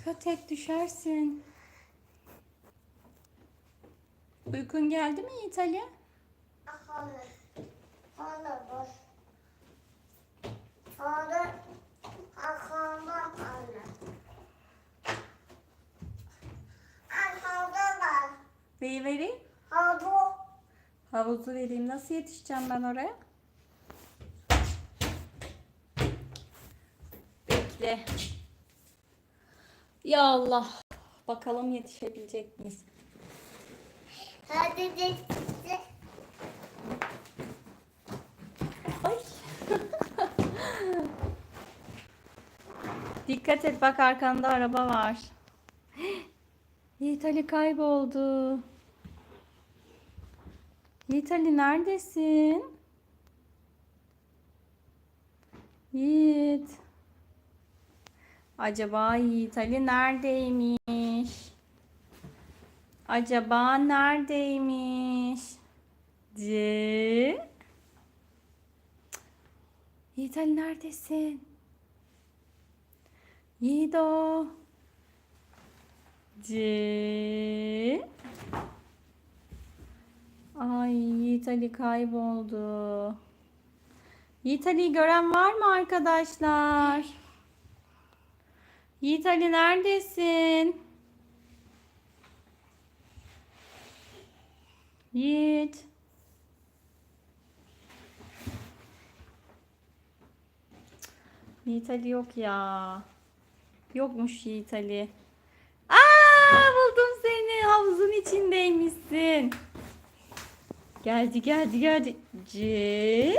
Dikkat et düşersin. Uykun geldi mi? Ahana. Ahana boş. Ahana. Ahana ahana. Ahana var. Neyi vereyim? Havu. Havuzu vereyim. Nasıl yetişeceğim ben oraya? Bekle. Ya Allah. Bakalım yetişebilecek miyiz? Hadi de. Ay. Dikkat et bak arkanda araba var. Yiğit Ali kayboldu. Yiğit Ali neredesin? Yiğit. Acaba Yiğit Ali neredeymiş? Acaba neredeymiş? C. Yiğit Ali neredesin? Yiğido. C. Ay Yiğit Ali kayboldu. Yiğit Ali'yi gören var mı arkadaşlar? Yiğit Ali neredesin? Yiğit. Yiğit Ali yok ya. Yokmuş Yiğit Ali. Aa buldum seni. Havuzun içindeymişsin. Geldi geldi geldi. C.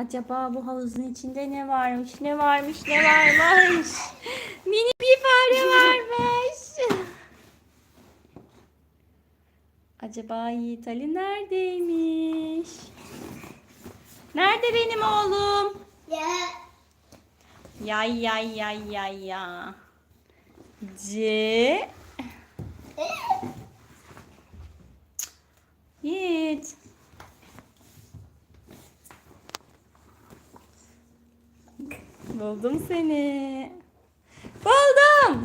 Acaba bu havuzun içinde ne varmış? Ne varmış? Ne varmış? Mini bir fare varmış. Acaba Yiğit Ali neredeymiş? Nerede benim oğlum? Ya. Yay yay yay yay ya. C. Yiğit. Buldum seni. Buldum.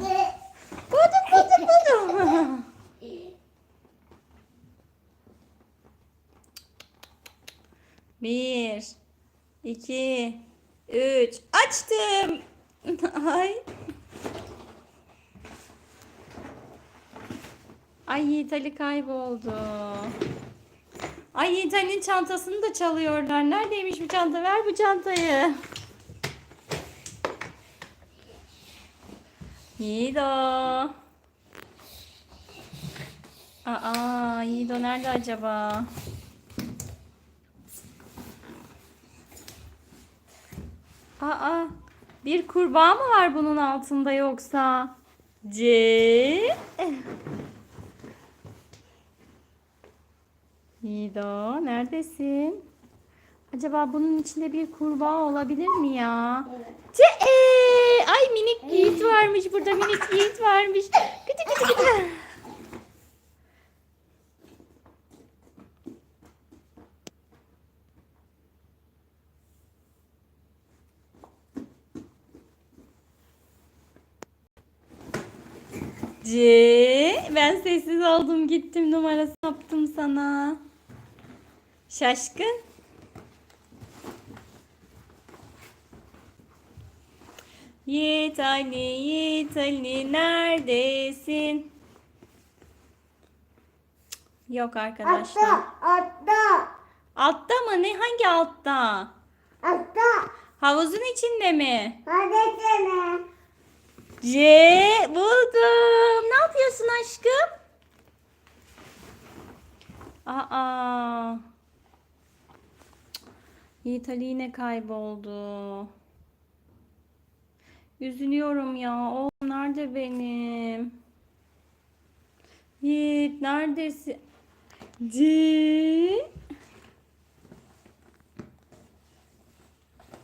Buldum buldum buldum. Bir, iki, üç. Açtım. Ay. Ay Yiğit kayboldu. Ay Yiğit çantasını da çalıyorlar. Neredeymiş bu çanta? Ver bu çantayı. Yiğido. Aa, Yiğido nerede acaba? Aa, bir kurbağa mı var bunun altında yoksa? C. Yiğido neredesin? Acaba bunun içinde bir kurbağa olabilir mi ya? C. Ay minik Yiğit varmış burada minik Yiğit varmış. Gıdı gıdı gıdı. C. Ben sessiz oldum gittim numarası yaptım sana. Şaşkın. Yiğit Ali, Yiğit Ali neredesin? Yok arkadaşlar. Atta. Atta. Altta mı? Ne? Hangi altta? Atta. Havuzun içinde mi? Sene. C buldum. Ne yapıyorsun aşkım? Aa. Yiğit Ali yine kayboldu. Üzülüyorum ya. Oğlum nerede benim? Yiğit neredesin? C.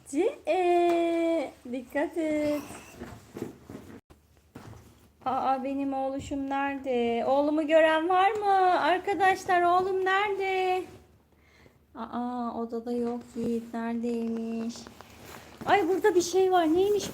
C. E. Dikkat et. Aa benim oğluşum nerede? Oğlumu gören var mı? Arkadaşlar oğlum nerede? Aa odada yok Yiğit neredeymiş? Ay burada bir şey var. Neymiş